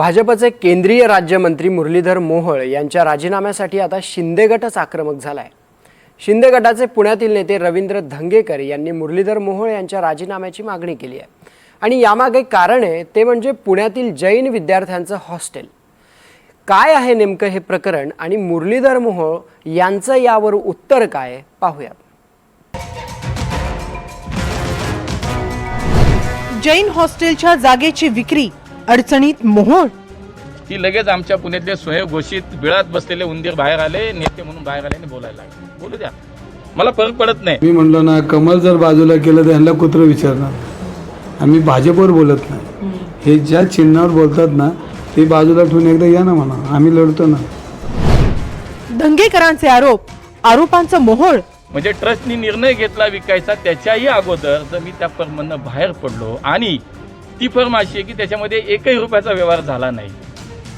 भाजपचे केंद्रीय राज्यमंत्री मुरलीधर मोहोळ यांच्या राजीनाम्यासाठी आता शिंदे गटच आक्रमक झालाय. शिंदे गटाचे पुण्यातील नेते रवींद्र धंगेकर यांनी मुरलीधर मोहोळ यांच्या राजीनाम्याची मागणी केली आहे. आणि यामागे कारण आहे ते म्हणजे पुण्यातील जैन विद्यार्थ्यांचं हॉस्टेल. काय आहे नेमकं हे प्रकरण आणि मुरलीधर मोहोळ यांचं यावर उत्तर काय पाहूयात. जैन हॉस्टेलच्या जागेची विक्री अडचणीत मोहोळ. ती लगेच आमच्या पुण्यातले स्वयंघोषित बिळात बसलेले उंदीर बाहेर आले नेते म्हणून बाहेर आले आणि बोलायला लागले. बोलू द्या. मला फरक पडत नाही. मी म्हणलो ना कमल जर बाजूला केलं तर ह्यांना कुत्र विचारणार. आम्ही भाजपवर बोलत नाही. हे ज्या चिन्हावर बोलतात ना ते बाजूला ठेवून एकदा या ना म्हणा. आम्ही लढतो ना. धंगेकरांचे आरोप आरोपांचं मोहोळ. म्हणजे ट्रस्टनी निर्णय घेतला विकायचा त्याच्याही अगोदर जर मी त्या फर्ममधनं बाहेर पडलो आणि ती फर्म अशी आहे की त्याच्यामध्ये एकही रुपयाचा व्यवहार झाला नाही.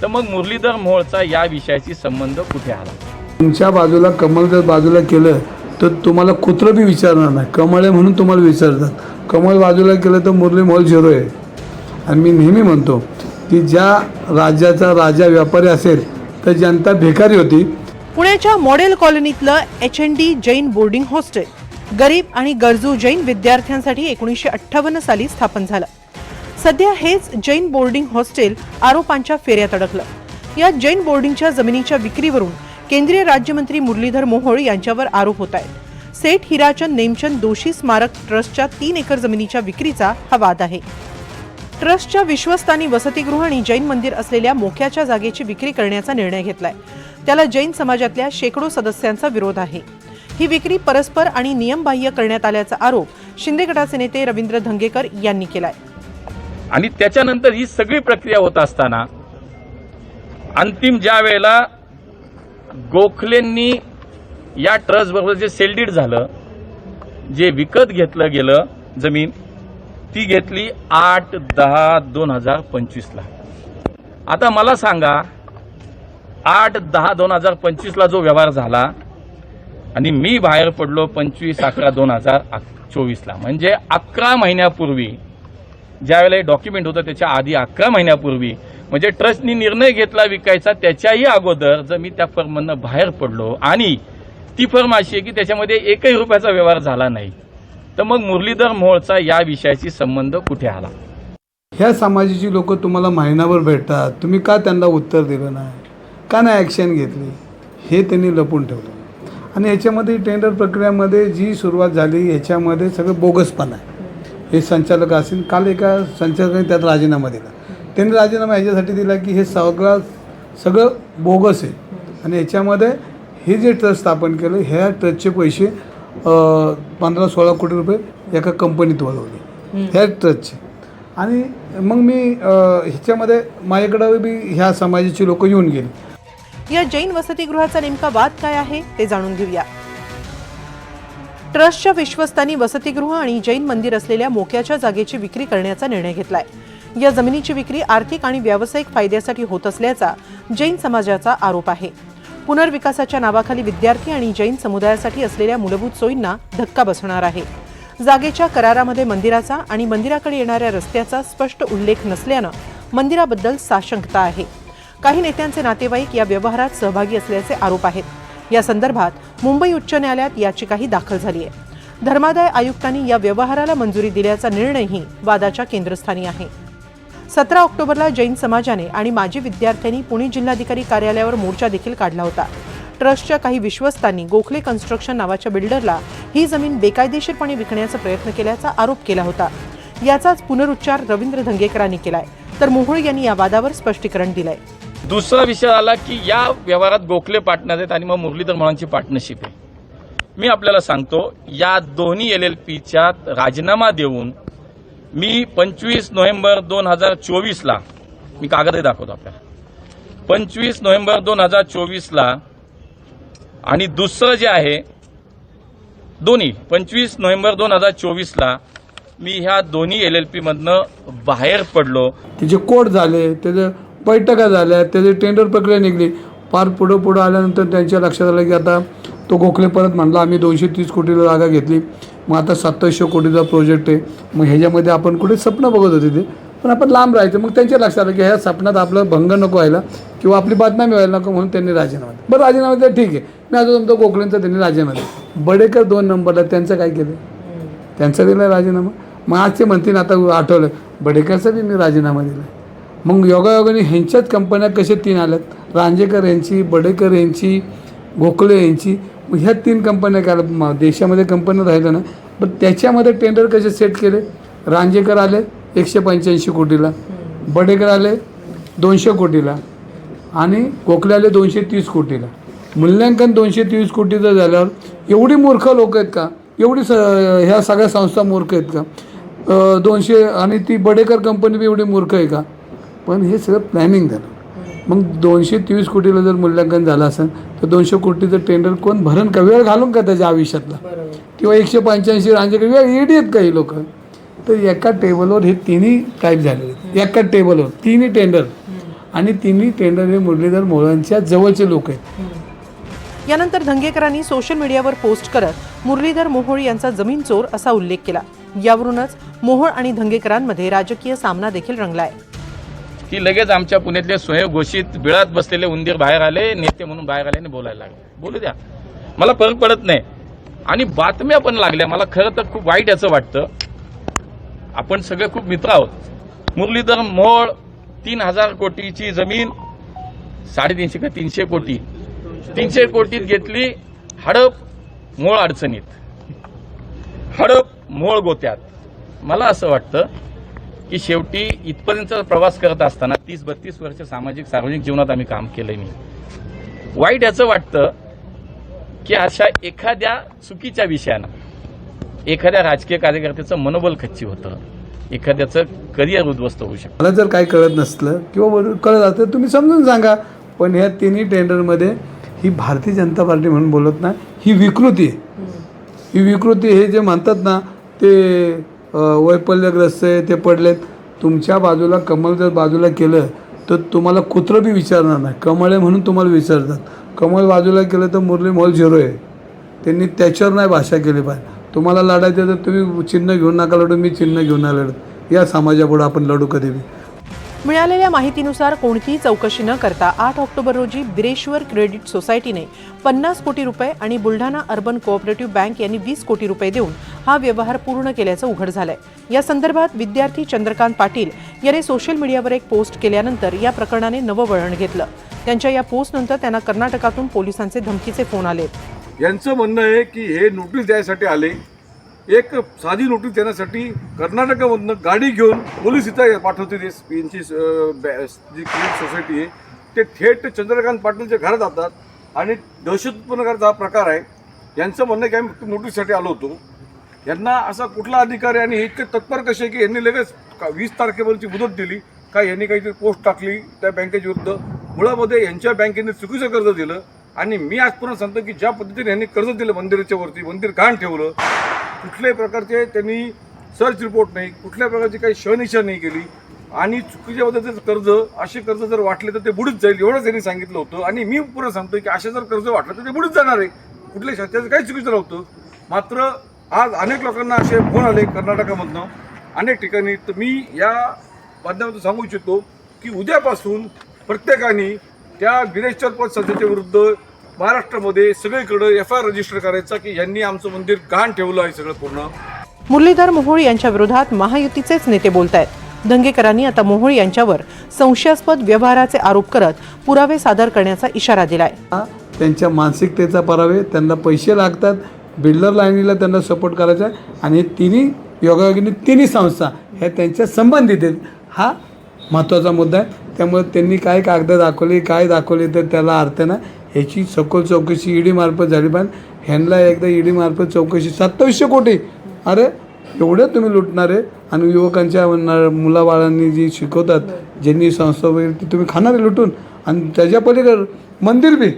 तर मग मुरलीधर मोहोळचा या विषयाशी संबंध कुठे आला? तुमच्या बाजूला कमल जर बाजूला केलं तर तुम्हाला कुत्र बी विचारणार नाही. कमळ आहे म्हणून तुम्हाला विचारतात. कमळ बाजूला केलं तर मुरली मोल झिरो आहे. आणि मी नेहमी म्हणतो की ज्या राज्याचा राजा व्यापारी असेल तर जनता भिकारी होती. पुण्याच्या model कॉलनीतलं H N D Jain boarding hostel गरीब आणि गरजू जैन विद्यार्थ्यांसाठी एकोणीसशे अठ्ठावन्न साली स्थापन झालं. सध्या हेच जैन बोर्डिंग हॉस्टेल आरोपांच्या फेऱ्यात अडकलं या जैन बोर्डिंगच्या जमिनीच्या विक्रीवरून केंद्रीय राज्यमंत्री मुरलीधर मोहोळ यांच्यावर आरोप होत आहेत सेठ हिराचंद नेमचंद दोषी स्मारक ट्रस्टच्या तीन एकर जमिनीच्या विक्रीचा हा वाद आहे. ट्रस्टच्या विश्वस्तांनी वसतिगृह आणि जैन मंदिर असलेल्या मोक्याच्या जागेची विक्री करण्याचा निर्णय घेतलाय. त्याला जैन समाजातल्या शेकडो सदस्यांचा विरोध आहे. ही विक्री परस्पर आणि नियमबाह्य करण्यात आल्याचा आरोप शिंदे गटाचे नेते रवींद्र धंगेकर यांनी केलाय. आणि त्याच्यानंतर ही सगळी प्रक्रिया होत असताना अंतिम ज्या वेळेला गोखलेंनी या ट्रस्टबरोबर जे सेलडीड झालं जे विकत घेतलं गेलं जमीन ती घेतली आठ दहा दोन हजार पंचवीसला. आता मला सांगा आठ दहा दोन हजार पंचवीसला जो व्यवहार झाला आणि मी बाहेर पडलो पंचवीस अकरा दोन हजार चोवीसला. म्हणजे अकरा महिन्यापूर्वी ज्यावेळेला हे डॉक्युमेंट होतं त्याच्या आधी अकरा महिन्यापूर्वी म्हणजे ट्रस्टनी निर्णय घेतला विकायचा त्याच्याही अगोदर जर मी त्या फर्ममधनं बाहेर पडलो आणि ती फर्म अशी आहे की त्याच्यामध्ये एकही रुपयाचा व्यवहार झाला नाही तर मग मुरलीधर मोहोळचा या विषयाशी संबंध कुठे आला? ह्या समाजाची लोक तुम्हाला महिनाभर भेटतात. तुम्ही का त्यांना उत्तर दिलं नाही? का नाही ॲक्शन घेतली? हे त्यांनी लपून ठेवलं. आणि याच्यामध्ये टेंडर प्रक्रियामध्ये जी सुरुवात झाली याच्यामध्ये सगळं बोगसपणा आहे. हे संचालक असतील. काल एका संचालकाने त्यात राजीनामा दिला. त्यांनी राजीनामा ह्याच्यासाठी दिला की हे सगळं सगळं बोगस आहे. आणि याच्यामध्ये हे जे ट्रस्ट स्थापन केलं ह्या ट्रस्टचे पैसे पंधरा सोळा कोटी रुपये एका कंपनीत वळवले. ह्या ट्रस्टचे. आणि मग मी ह्याच्यामध्ये माझ्याकडं बी ह्या समाजाची लोक येऊन गेली. या जैन वसतिगृहाचा नेमका वाद काय आहे ते जाणून घेऊया. ट्रस्टच्या विश्वस्तांनी वसतिगृह आणि जैन मंदिर असलेल्या मोक्याच्या जागेची विक्री करण्याचा निर्णय घेतलाय. या जमिनीची विक्री आर्थिक आणि व्यावसायिक फायद्यासाठी होत असल्याचा जैन समाजाचा आरोप आहे. पुनर्विकासाच्या नावाखाली विद्यार्थी आणि जैन समुदायासाठी असलेल्या मूलभूत सोयींना धक्का बसणार आहे. जागेच्या करारामध्ये मंदिराचा आणि मंदिराकडे येणाऱ्या रस्त्याचा स्पष्ट उल्लेख नसल्यानं मंदिराबद्दल साशंकता आहे. काही नेत्यांचे नातेवाईक या व्यवहारात सहभागी असल्याचे आरोप आहेत. या संदर्भात मुंबई उच्च न्यायालयात याचिकाही दाखल झाली आहे धर्मादाय आयुक्तांनी या व्यवहाराला मंजुरी दिल्याचा निर्णयही वादाच्या केंद्रस्थानी आहे. सतरा ऑक्टोबरला जैन समाजाने आणि माजी विद्यार्थ्यांनी पुणे जिल्हाधिकारी कार्यालयावर मोर्चा देखील काढला होता. ट्रस्टच्या काही विश्वस्तांनी गोखले कन्स्ट्रक्शन नावाच्या बिल्डरला ही जमीन बेकायदेशीरपणे विकण्याचा प्रयत्न केल्याचा आरोप केला होता. याचाच पुनरुच्चार रवींद्र धंगेकरांनी केलाय. तर मोहोळ यांनी या वादावर स्पष्टीकरण दिलंय. दुसरा विषय आला की या व्यवहारात गोखले पार्टनर आहेत आणि मग मुरलीधर मोहोळांची पार्टनरशिप आहे. मी आपल्याला सांगतो या दोन्ही एल एल पीच्या राजीनामा देऊन मी पंचवीस नोव्हेंबर दोन हजार चोवीसला मी कागदही दाखवतो आपल्याला. पंचवीस नोव्हेंबर दोन हजार चोवीसला आणि दुसरं जे आहे दोन्ही पंचवीस नोव्हेंबर दोन हजार चोवीसला मी ह्या दोन्ही एल एल पीमधनं बाहेर पडलो. तिचे कोट झाले त्याचं बैठका झाल्या त्याची टेंडर प्रक्रिया निघली. फार पुढं पुढं आल्यानंतर त्यांच्या लक्षात आलं की आता तो गोखले परत म्हणला आम्ही दोनशे तीस कोटीला जागा घेतली. मग आता सत्तावीसशे कोटीचा प्रोजेक्ट आहे. मग ह्याच्यामध्ये आपण कुठे स्वप्न बघत होते ते. पण आपण लांब राहायचं. मग त्यांच्या लक्षात आलं की ह्या सपनात आपलं भंग नको व्हायला किंवा आपली बातम्या व्हायला नको म्हणून त्यांनी राजीनामा दिला. बरं राजीनामा दिला ठीक आहे. मी आता तुमचा गोखलेंचा त्यांनी राजीनामा दिला. बडेकर दोन नंबरला त्यांचं काय केलं? त्यांचा दिला राजीनामा. मग आज ते म्हणतील आता आठवलं. बडेकरचा बी मी राजीनामा दिला. मग योगायोगाने ह्यांच्याच कंपन्या कशा तीन आल्यात? रांजेकर यांची बडेकर यांची गोखले यांची. मग ह्या तीन कंपन्या काय म- देशामध्ये कंपन्या राहिल्या ना? पण त्याच्यामध्ये टेंडर कसे सेट केले? रांजेकर आले एकशे पंच्याऐंशी कोटीला. बडेकर आले दोनशे कोटीला. आणि गोखले आले दोनशे तीस कोटीला. मूल्यांकन दोनशे तीस कोटीचं झाल्यावर एवढी मूर्ख लोक आहेत का? एवढी स ह्या सगळ्या संस्था मूर्ख आहेत का? दोनशे आणि ती बडेकर कंपनी बी एवढी मूर्ख आहे का? पण हे सगळं प्लॅनिंग झालं. मग दोनशे तेवीस कोटीला जर मूल्यांकन झालं असेल तर दोनशे कोटीचं टेंडर कोण भरण का? वेळ घालून का त्याच्या आयुष्यातला? किंवा एकशे पंच्याऐंशी रांजेकडे वेळ येडी आहेत का ही लोक. तर एका टेबलवर हे तिन्ही टाईप झालेले एका टेबलवर तिन्ही टेंडर आणि तिन्ही टेंडर हे मुरलीधर मोहळांच्या जवळचे लोक आहेत. यानंतर धंगेकरांनी सोशल मीडियावर पोस्ट करत मुरलीधर मोहोळ यांचा जमीन चोर असा उल्लेख केला. यावरूनच मोहोळ आणि धंगेकरांमध्ये राजकीय सामना देखील रंगलाय. की लगेच आमच्या पुण्यातले स्वयंघोषित बिळात बसलेले उंदीर बाहेर आले नेते म्हणून बाहेर आले आणि बोलायला लागले. बोलू द्या. मला फरक पडत नाही. आणि बातम्या पण लागल्या. मला खरं तर खूप वाईट याचं वाटतं. आपण सगळे खूप मित्र आहोत. मुरलीधर मोळ तीन हजार कोटीची जमीन साडेतीनशे का तीनशे कोटी. तीनशे कोटीत घेतली हडप मोळ अडचणीत. हडप मोळ गोत्यात. मला असं वाटतं की शेवटी इथपर्यंत प्रवास करत असताना तीस बत्तीस वर्ष सामाजिक सार्वजनिक जीवनात आम्ही काम केलंय मी. वाईट याचं वाटतं की अशा एखाद्या चुकीच्या विषयानं एखाद्या राजकीय कार्यकर्त्याचं मनोबल खच्ची होतं. एखाद्याचं करिअर उद्ध्वस्त होऊ शकतं. मला जर काही कळत नसलं किंवा कळत असलं तर तुम्ही समजून सांगा. पण ह्या तिन्ही टेंडरमध्ये ही भारतीय जनता पार्टी म्हणून बोलत नाही ही विकृती आहे. ही विकृती हे जे म्हणतात ना ते वैफल्यग्रस्त आहे ते पडलेत. तुमच्या बाजूला कमल जर बाजूला केलं तर तुम्हाला कुत्रं बी विचारणार नाही. कमळ आहे म्हणून तुम्हाला विचारतात. कमळ बाजूला केलं तर मुरली मोल झिरो आहे. त्यांनी त्याच्यावर नाही भाषा केली पाहिजे. तुम्हाला लढायचं तर तुम्ही चिन्ह घेऊन नका लढू मी चिन्ह घेऊन नाही लढत. या समाजापुढं आपण लढू कधी बी. मिळालेल्या माहितीनुसार कोणतीही चौकशी न करता आठ ऑक्टोबर रोजी बिरेश्वर क्रेडिट सोसायटीने पन्नास कोटी रुपये आणि बुलढाणा अर्बन कोऑपरेटिव्ह बँक यांनी वीस कोटी रुपये देऊन हा व्यवहार पूर्ण केल्याचं उघड झालंय. या संदर्भात विद्यार्थी चंद्रकांत पाटील यांनी सोशल मीडियावर एक पोस्ट केल्यानंतर या प्रकरणाने नवं वळण घेतलं. त्यांच्या या पोस्टनंतर त्यांना कर्नाटकातून पोलिसांचे धमकीचे फोन आले. यांचं म्हणणं आहे की हे नोटीस द्यायसाठी आले. एक साधी नोटीस देण्यासाठी कर्नाटकामधनं गाडी घेऊन पोलीस इथं पाठवते ते यांची जी क्रीम सोसायटी आहे ते थेट चंद्रकांत पाटीलच्या घरात जातात. आणि दहशत उत्पन्न करायचा हा प्रकार आहे. यांचं म्हणणं आहे की आम्ही फक्त नोटीससाठी आलो होतो. यांना असा कुठला अधिकार आहे आणि हे इतके तत्पर कसे की यांनी लगेच वीस तारखेपर्यंतची मुदत दिली काय यांनी काहीतरी पोस्ट टाकली त्या बँकेच्या विरुद्ध. मुळामध्ये यांच्या बँकेने चुकीचं कर्ज दिलं. आणि मी आज पुन्हा सांगतो की ज्या पद्धतीने यांनी कर्ज दिलं मंदिराच्या वरती मंदिर घाण ठेवलं कुठल्याही प्रकारचे त्यांनी सर्च रिपोर्ट नाही कुठल्या प्रकारची काही शहनिशा नाही केली. आणि चुकीच्या पद्धतीचं कर्ज असे कर्ज जर वाटले तर ते बुडीत जाईल एवढंच त्यांनी सांगितलं होतं. आणि मी पुरं सांगतो की असे जर कर्ज वाटलं तर ते बुडीत जाणार आहे. कुठल्याही शास्त्राचं काही चुकीचं नव्हतं. मात्र आज अनेक लोकांना असे फोन आले कर्नाटकामधनं. अनेक ठिकाणी तर मी या माध्यमातून सांगू इच्छितो की उद्यापासून प्रत्येकाने त्या गिरेश्वर पद संस्थेच्या विरुद्ध महाराष्ट्रामध्ये सगळीकडे एफ आय आर रजिस्टर करायचा की यांनी आमचं मंदिर घाण ठेवलं आहे सगळं पूर्ण. मुरलीधर मोहोळ यांच्या विरोधात महायुतीचेच नेते बोलत आहेत दंगेकरांनी आता मोहोळ यांच्यावर संशयास्पद व्यवहाराचे आरोप करत पुरावे सादर करण्याचा इशारा दिलाय. हा त्यांच्या मानसिकतेचा परावे त्यांना पैसे लागतात बिल्डर लाईनीला त्यांना सपोर्ट करायचा आहे आणि तिन्ही योगायोगिनी तिन्ही संस्था ह्या त्यांच्या संबंधित आहेत हा महत्त्वाचा मुद्दा आहे. त्यामुळे त्यांनी काय कागद दाखवली काय दाखवली तर त्याला अर्थ ना ह्याची सखोल चौकशी ईडी मार्फत झाली. पण ह्यांना एकदा ईडी मार्फत चौकशी सत्तावीसशे कोटी. अरे एवढे तुम्ही लुटणारे आणि युवकांच्या मुलाबाळांनी जी शिकवतात ज्यांनी संस्था वगैरे ती तुम्ही खाणारे लुटून. आणि त्याच्या पलीकडे मंदिर बी.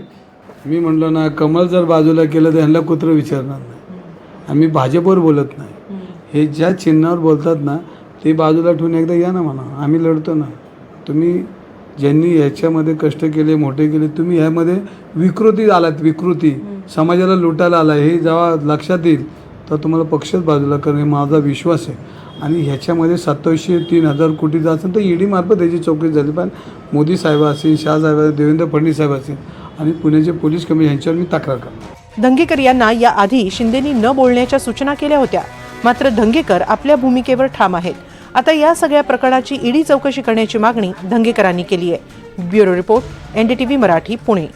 मी म्हणलो ना कमल जर बाजूला केलं तर ह्यांना कुत्र विचारणार नाही. आम्ही भाजपवर बोलत नाही. हे ज्या चिन्हावर बोलतात ना ते बाजूला ठेवून एकदा या ना म्हणा. आम्ही लढतो ना. तुम्ही ज्यांनी ह्याच्यामध्ये कष्ट केले मोठे केले तुम्ही ह्यामध्ये विकृती आलात विकृती. समाजाला लुटायला आला हे जेव्हा लक्षात येईल तर तुम्हाला पक्षच बाजूला करणे माझा विश्वास आहे. आणि ह्याच्यामध्ये सत्तावीसशे तीन हजार कोटीचा असेल तर ईडी मार्फत याची चौकशी झाली. पण मोदी साहेब असतील साहेब असतील, देवेंद्र फडणवीस साहेब असतील आणि पुण्याचे पोलीस कमी यांच्यावर मी तक्रार करतो. धंगेकर यांना याआधी शिंदेनी न बोलण्याच्या सूचना केल्या होत्या. मात्र धंगेकर आपल्या भूमिकेवर ठाम आहेत. आता या सगळ्या प्रकरणाची ईडी चौकशी करण्याची मागणी धंगेकरांनी केली आहे. Bureau report NDTV Marathi Pune.